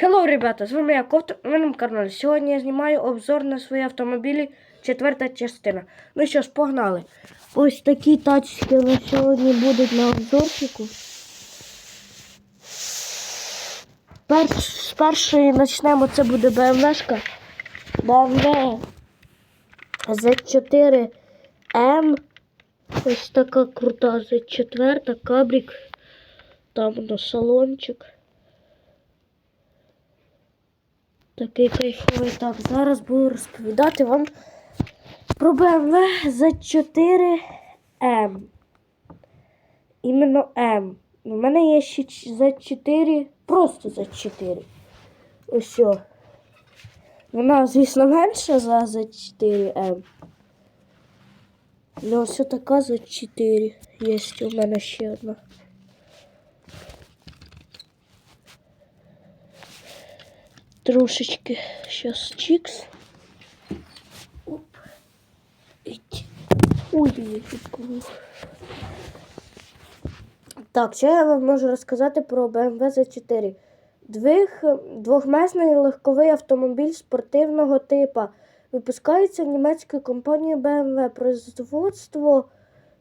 Хеллоу, ребята, з вами я Ковт, на моєму каналі. Сьогодні я знімаю обзор на свої автомобілі, четверта частина. Ну що ж, погнали. Ось такі тачки у нас сьогодні будуть на обзорчику. Перш, з першої почнемо, це буде BMW-шка. BMW Z4M. Ось така крута Z4, кабрик. Там на салончик. Такий кайфовий. Так, зараз буду розповідати вам про BMW Z4M. Іменно M. У мене є ще ч- Z4, просто Z4. Ось. Вона, звісно, менша за Z4M. Ну, ось така Z4. Є у мене ще одна. Трошечки сейчас чикс. Оп. Ить. Ой, я відкрив. Так, що я вам можу розказати про BMW Z4. Двих, двохмесний легковий автомобіль спортивного типу. Випускається німецькою компанією BMW. Производство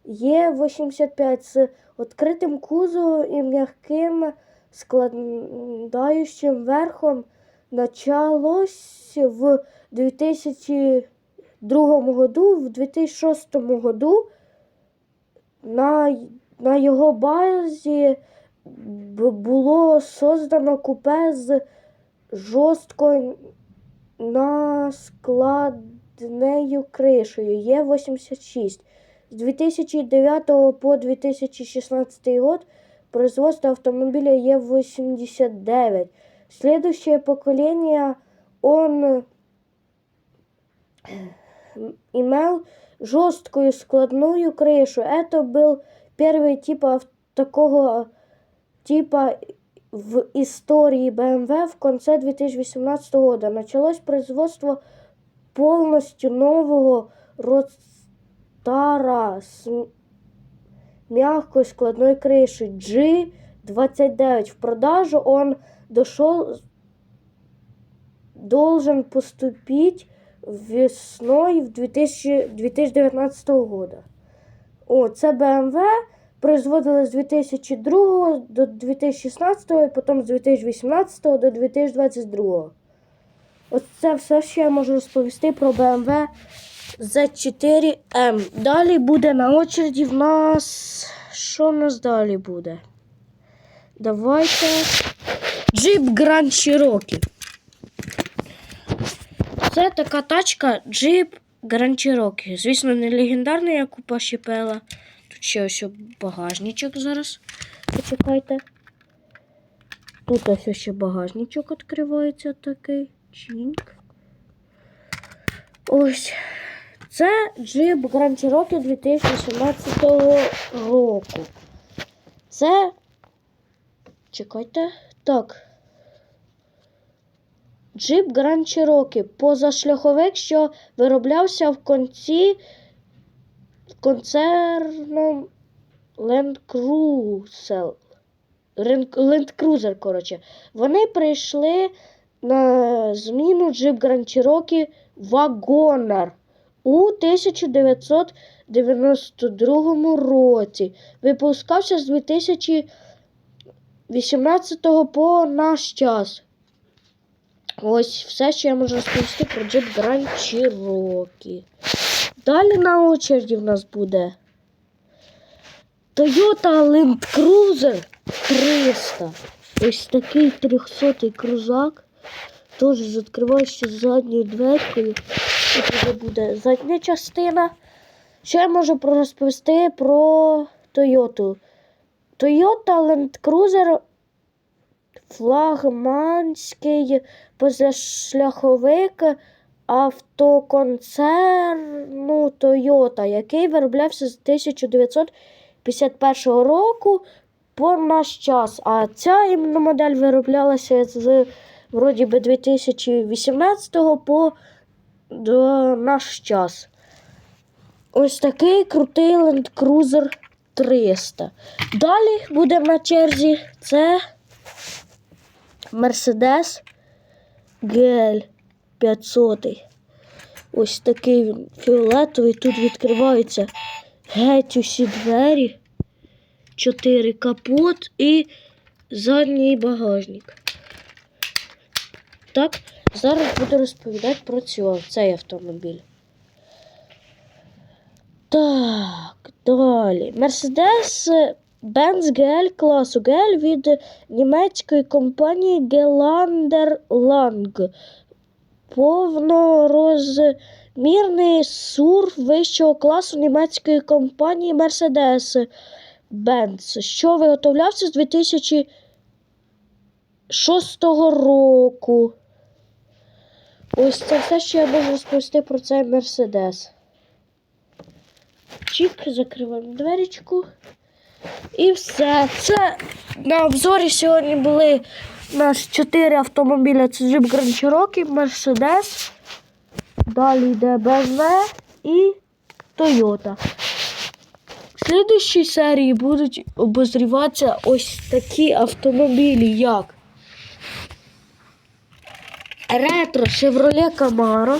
Є85 з відкритим кузовом і м'яким складаючим верхом. Началось в 2002 году, в 2006 году на, на його базі було создано купе з жорсткою наскладнею кришею Є86. З 2009 по 2016 год производство автомобиля Е89. Следующее поколение он имел жесткую складную крышу. Это был первый тип ав- такого типа в истории BMW в конце 2018 года. Началось производство полностью нового Ростара с м- мягкой складной крышей G29. В продажу он дошел, должен поступить весной в 2000, 2019 года. О, це BMW производили з 2002 до 2016 і потім з 2018 до 2022. Ось це все, що я можу розповісти про BMW Z4M. Далі буде на очереді в нас. Що в нас далі буде? Давайте. Jeep Grand Cherokee. Це така тачка Jeep Grand Cherokee. Звісно, не легендарна, як у Паші Пела. Тут ще ось багажничок зараз. Почекайте. Тут ось ще багажничок відкривається такий. Чінк. Ось. Це Jeep Grand Cherokee 2017 року. Це. Чекайте. Так. Jeep Grand Cherokee позашляховик, що вироблявся в конці концерном Land Cruiser. Land Cruiser, коротше. Вони прийшли на зміну Jeep Grand Cherokee Wagoner у 1992 році. Випускався з 2018 по наш час. Ось все, що я можу розповісти про Jeep Grand Cherokee. Далі на очереді в нас буде Toyota Land Cruiser 300. Ось такий 300 крузак. Теж з відкриваючою задньою дверкою. Тут вже буде задня частина. Що я можу розповісти про Toyota? Toyota Land Cruiser флагманський позашляховик автоконцерну Toyota, який вироблявся з 1951 року по наш час. А ця іменно модель вироблялася з вроді би 2018 по до наш час. Ось такий крутий Land Cruiser 300. Далі буде на черзі це Mercedes GL 500. Ось такий він фіолетовий. Тут відкриваються геть усі двері. Чотири капот і задній багажник. Так, зараз буду розповідати про цього, цей автомобіль. Так, далі. Mercedes Benz GL класу GL від німецької компанії Gelander Lang. Повнорозмірний сур вищого класу німецької компанії Mercedes Benz, що виготовлявся з 2006 року. Ось це все, що я можу розповісти про цей Мерседес. Чик, закриваємо дверечку. І все. Це на обзорі сьогодні були нас чотири автомобіля. Це Jeep Grand Cherokee, Mercedes. Далі йде BMW і Toyota. В слідущій серії будуть обозріватися ось такі автомобілі, як ретро Chevrolet Camaro,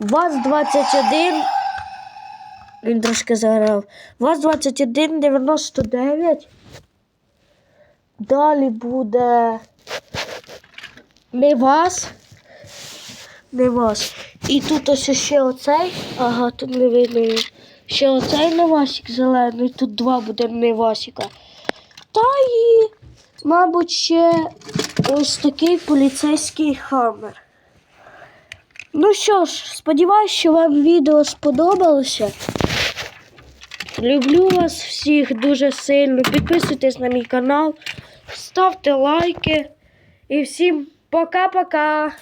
ВАЗ-21, він трошки заграв, ВАЗ-2199, далі буде не ВАЗ, не ВАЗ. І тут ось ще оцей, ага, тут не видно. Ще оцей Невасик зелений, тут два буде Невасика. Та і, мабуть, ще ось такий поліцейський хаммер. Ну що ж, сподіваюсь, що вам відео сподобалося. Люблю вас всіх дуже сильно. Підписуйтесь на мій канал, ставте лайки. І всім пока-пока!